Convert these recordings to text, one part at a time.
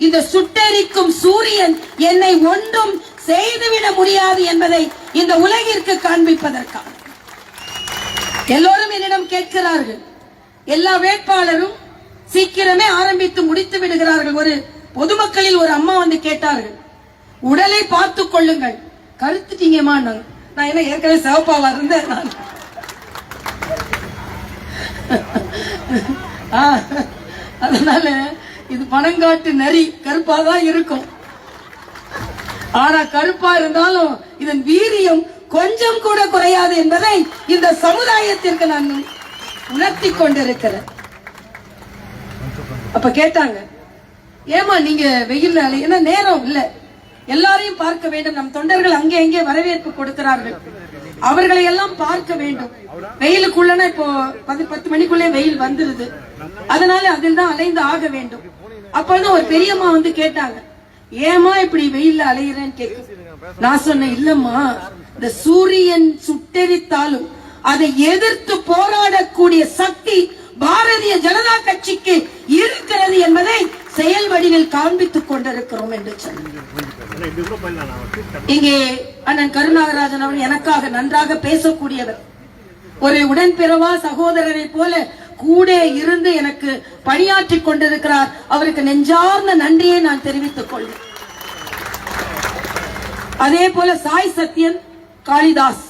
இந்த சுட்டெரிக்கும் சூரியன் என்னை ஒன்றும் செய்துவிட முடியாது என்பதை இந்த உலகிற்கு காண்பிப்பதற்காக. எல்லோரும் என்னிடம் கேட்கிறார்கள். எல்லா வேட்பாளரும் சீக்கிரமே ஆரம்பித்து முடித்து விடுகிறார்கள். ஒரு பொதுமக்களில் ஒரு அம்மா வந்து கேட்டார்கள். உடலை பார்த்துக் கொள்ளுங்கள். கருத்துட்டீங்கம்மா நான் என்ன ஏற்கனவே சிவப்பாவா இருந்தேன் நான். அதனால இது பணங்காட்டு நரி. கருப்பா தான் இருக்கும். ஆனா கருப்பா இருந்தாலும் இதன் வீரியம் கொஞ்சம் கூட குறையாது என்பதை இந்த சமுதாயத்திற்கு நான் உணர்த்தி கொண்டிருக்கிறேன். அப்ப கேட்டாங்க ஏமா நீங்க வெயில் ஏன்னா நேரம் இல்ல. எல்லாரையும் பார்க்க வேண்டும். நம் தொண்டர்கள் அங்கே அங்கே வரவேற்பு கொடுக்கிறார்கள். அவர்களை எல்லாம் பார்க்க வேண்டும். வெயிலுக்குள்ளனா இப்போ பத்து பத்து மணிக்குள்ளே வெயில் வந்துருது. அதனால அதில் தான் அலைந்து ஆக வேண்டும். அப்பதான் ஒரு பெரியம்மா வந்து கேட்டாங்க ஏமா இப்படி வெயில்ல அலையிறேன்னு கேட்கு? நான் சொன்னேன் இல்லம்மா இந்த சூரியன் சுட்டெரித்தாலும் அதை எதிர்த்து போராடக்கூடிய சக்தி பாரதிய ஜனதா கட்சிக்கு இருக்கிறது என்பதை செயல் வடிவில் காண்பித்துக் கொண்டிருக்கிறோம் என்று சொன்னார். இங்கே அண்ணன் கருணாகராஜன் அவர்கள் எனக்காக நன்றாக பேசக்கூடியவர். ஒரு உடன்பிறவா சகோதரரை போல கூட இருந்து எனக்கு பணியாற்றி கொண்டிருக்கிறார். அவருக்கு நெஞ்சார்ந்த நன்றியை நான் தெரிவித்துக் கொள்வேன் அதே போல சாய் சத்யன் காளிதாஸ்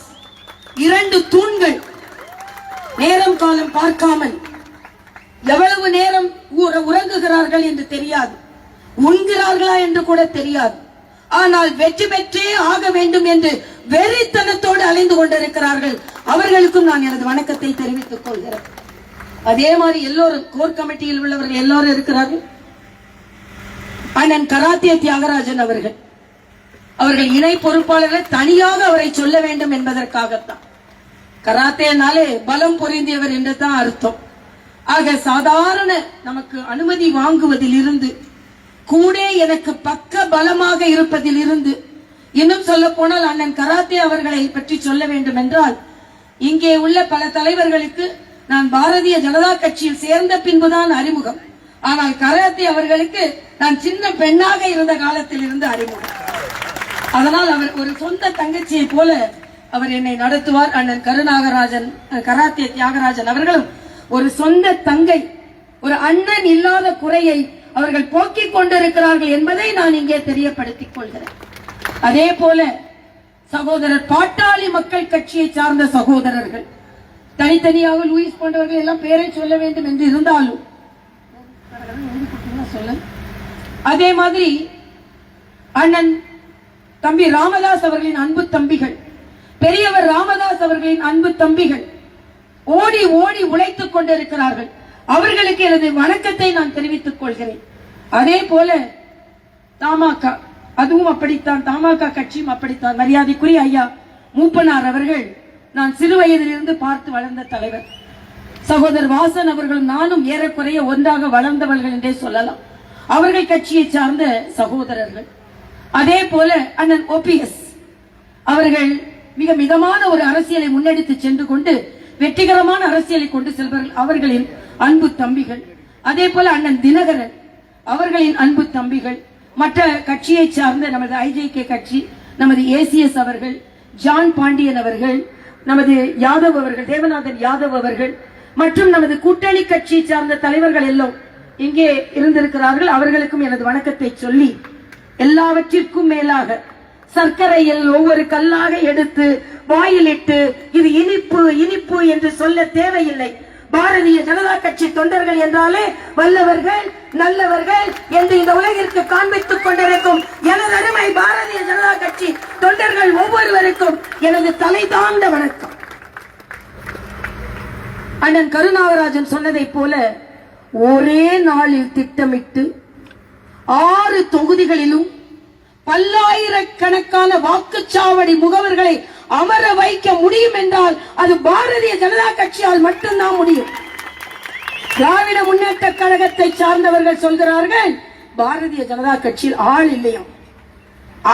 இரண்டு தூண்கள் நேரம் காலம் பார்க்காமல் எவ்வளவு நேரம் உறங்குகிறார்கள் என்று தெரியாது. உண்கிறார்களா என்று கூட தெரியாது. ஆனால் வெற்றி பெற்றே ஆக வேண்டும் என்று வெறித்தனத்தோடு அலைந்து கொண்டிருக்கிறார்கள். அவர்களுக்கும் நான் எனது வணக்கத்தை தெரிவித்துக் கொள்கிறேன். அதே மாதிரி எல்லோரும் கோர் கமிட்டியில் உள்ளவர்கள் எல்லோரும் இருக்கிறார்கள். அண்ணன் கராத்தே தியாகராஜன் அவர்கள். அவர்கள் இணை பொறுப்பாளர்கள் தனியாக அவரை சொல்ல வேண்டும் என்பதற்காகத்தான். கராத்தேனாலே பலம் பொருந்தியவர் என்று தான் அர்த்தம். ஆக சாதாரண நமக்கு அனுமதி வாங்குவதில் இருந்து கூட எனக்கு பக்க பலமாக இருப்பதில் இருந்து இன்னும் சொல்ல போனால் அண்ணன் கராத்தே அவர்களை பற்றி சொல்ல வேண்டும் என்றால் இங்கே உள்ள பல தலைவர்களுக்கு நான் பாரதிய ஜனதா கட்சியில் சேர்ந்த பின்புதான் அறிமுகம். ஆனால் கராத்தே அவர்களுக்கு நான் சின்ன பெண்ணாக இருந்த காலத்தில் இருந்து அறிமுகம். அதனால் அவர் ஒரு சொந்த தங்கச்சியை போல அவர் என்னை நடத்துவார். அண்ணன் கருநாகராஜன் கராத்தே தியாகராஜன் அவர்களும் ஒரு சொந்த தங்கை ஒரு அண்ணன் இல்லாத குறையை அவர்கள் போக்கிக் கொண்டிருக்கிறார்கள் என்பதை நான் இங்கே தெரியப்படுத்திக் கொள்கிறேன். அதே போல சகோதரர் பாட்டாளி மக்கள் கட்சியை சார்ந்த சகோதரர்கள் தனித்தனியாக லூயிஸ் போன்றவர்கள் எல்லாம் பேரை சொல்ல வேண்டும் என்று இருந்தாலும் சொல்ல அதே மாதிரி அண்ணன் தம்பி ராமதாஸ் அவர்களின் அன்பு தம்பிகள் பெரியவர் ராமதாஸ் அவர்களின் அன்பு தம்பிகள் ஓடி ஓடி உழைத்துக் கொண்டிருக்கிறார்கள். அவர்களுக்கு எனது வணக்கத்தை நான் தெரிவித்துக் கொள்கிறேன். அதே போல தமாக அதுவும் அப்படித்தான் தமாக கட்சியும் அப்படித்தான். மரியாதைக்குரிய ஐயா மூப்பனார் அவர்கள் நான் சிறு வயதிலிருந்து பார்த்து வளர்ந்த தலைவர். சகோதரர் வாசன் அவர்களும் நானும் ஏறக்குறைய ஒன்றாக வளர்ந்தவர்கள் என்றே சொல்லலாம். அவர்கள் கட்சியை சார்ந்த சகோதரர்கள். அதே போல அண்ணன் ஓபிஎஸ் அவர்கள் மிக மிதமான ஒரு அரசியலை முன்னெடுத்து சென்று கொண்டு வெற்றிகரமான அரசியலை கொண்டு செல்பவர்கள் அவர்களின் அன்பு தம்பிகள் அதே போல அண்ணன் தினகரன் அவர்களின் அன்பு தம்பிகள் மற்ற கட்சியை சார்ந்த நமது ஐஜேகே கட்சி நமது ஏசிஎஸ் அவர்கள் ஜான் பாண்டியன் அவர்கள் நமது யாதவ் அவர்கள் தேவநாதன் யாதவ் அவர்கள் மற்றும் நமது கூட்டணி கட்சியை சார்ந்த தலைவர்கள் எல்லாம் இங்கே இருந்திருக்கிறார்கள். அவர்களுக்கும் எனது வணக்கத்தை சொல்லி எல்லாவற்றிற்கும் மேலாக சர்க்கரையில் ஒவ்வொரு கல்லாக எடுத்து வாயிலிட்டு இது இனிப்பு இனிப்பு என்று சொல்ல தேவையில்லை. பாரதிய ஜனதா கட்சி தொண்டர்கள் என்றாலே வல்லவர்கள் நல்லவர்கள் என்று இந்த உலகிற்கு காண்பித்துக் கொண்டிருக்கும் எனது அருமை பாரதிய ஜனதா கட்சி தொண்டர்கள் ஒவ்வொருவருக்கும் எனது தலை தாழ்ந்த வணக்கம். அண்ணன் கருணாகராஜன் சொன்னதைப் போல ஒரே நாளில் திட்டமிட்டு ஆறு தொகுதிகளிலும் பல்லாயிரக்கணக்கான வாக்குச்சாவடி முகவர்களை அமர வைக்க முடியும் என்றால் அது பாரதிய ஜனதா கட்சியால் மட்டும்தான் முடியும். திராவிட முன்னேற்ற கழகத்தை சார்ந்தவர்கள் சொல்கிறார்கள் பாரதிய ஜனதா கட்சியில் ஆள் இல்லையா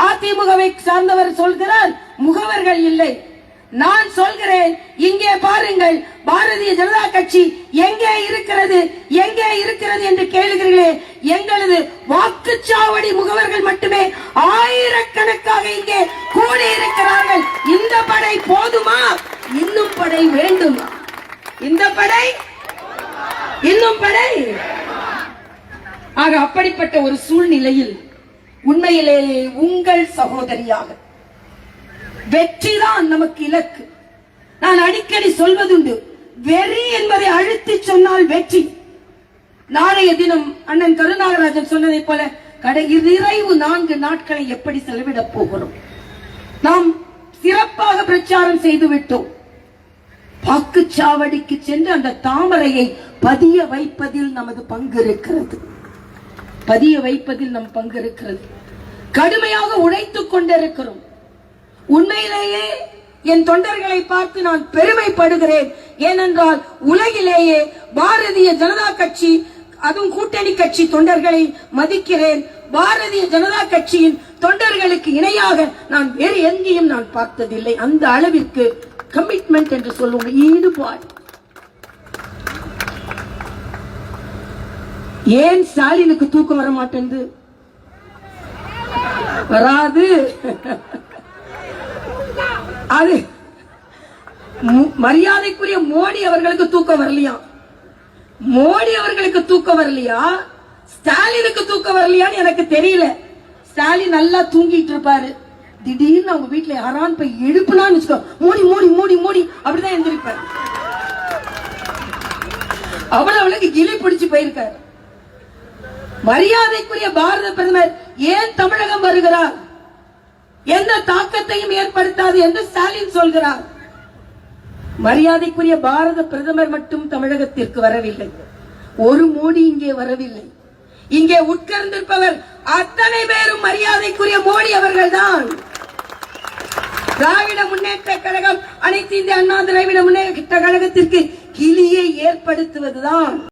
அதிமுகவை சார்ந்தவர் சொல்கிறார் முகவர்கள் இல்லை. நான் சொல்கிறேன் இங்கே பாருங்கள் பாரதிய ஜனதா கட்சி எங்கே இருக்கிறது எங்கே இருக்கிறது என்று கேளுகிறீர்களே எங்களது வாக்குச்சாவடி முகவர்கள் மட்டுமே ஆயிரக்கணக்காக இங்கே கூடியிருக்கிறார்கள். இந்த படை போதுமா? இன்னும் படை வேண்டுமா? இந்த படை? இன்னும் படை? ஆக அப்படிப்பட்ட ஒரு சூழ்நிலையில் உண்மையிலேயே உங்கள் சகோதரியாக வெற்றிதான் நமக்கு இலக்கு. நான் அடிக்கடி சொல்வதுண்டு வெறி என்பதை அழுத்தி சொன்னால் வெற்றி. நாளைய தினம் அண்ணன் கருணாகராஜன் சொன்னதை போல கடை நிறைவு நான்கு நாட்களை எப்படி செலவிடப் போகிறோம்? நாம் சிறப்பாக பிரச்சாரம் செய்து விட்டோம். வாக்குச்சாவடிக்கு சென்று அந்த தாமரையை பதிய வைப்பதில் நமது பங்கு இருக்கிறது. பதிய வைப்பதில் நம் பங்கு இருக்கிறது. கடுமையாக உழைத்துக் கொண்டிருக்கிறோம். உண்மையிலேயே என் தொண்டர்களை பார்த்து நான் பெருமைப்படுகிறேன். ஏனென்றால் உலகிலேயே பாரதிய ஜனதா கட்சி அதுவும் கூட்டணி கட்சி தொண்டர்களை மதிக்கிறேன். பாரதிய ஜனதா கட்சியின் தொண்டர்களுக்கு இணையாக நான் வேறு எங்கேயும் நான் பார்த்ததில்லை. அந்த அளவிற்கு கமிட்மெண்ட் என்று சொல்லுவோம். ஈடுபாடு. ஏன் ஸ்டாலினுக்கு தூக்கம் வர மாட்டேங்குது வராது. அது மரியாதைக்குரிய மோடி அவர்களுக்கு தூக்கம் வரலையா? மோடி அவர்களுக்கு தூக்கம் வரலையா? ஸ்டாலினுக்கு தூக்கம் வரலையான்னு எனக்கு தெரியல. ஸ்டாலின் நல்லா தூங்கிட்டு இருப்பாரு. திடீர்னு அவங்க வீட்டுல யாரான்னு போய் எழுப்புனான்னு வச்சுக்கோ. மூடி மூடி மூடி மூடி அப்படிதான் எந்திரிப்பாரு அவ்வளவு அவளுக்கு கிளி பிடிச்சு போயிருக்காரு. மரியாதைக்குரிய பாரத பிரதமர் ஏன் தமிழகம் வருகிறார்? எந்த தாக்கத்தையும் ஏற்படுத்தாது என்று ஸ்டாலின் சொல்கிறார். மரியாதைக்குரிய பாரத பிரதமர் மட்டும் தமிழகத்திற்கு வரவில்லை. ஒரு மோடி இங்கே வரவில்லை. இங்கே உட்கார்ந்திருப்பவர் அத்தனை பேரும் மரியாதைக்குரிய மோடி அவர்கள்தான். திராவிட முன்னேற்ற கழகம் அனைத்து இந்திய அண்ணா திராவிட முன்னேற்ற கழகத்திற்கு கிளியை ஏற்படுத்துவதுதான்.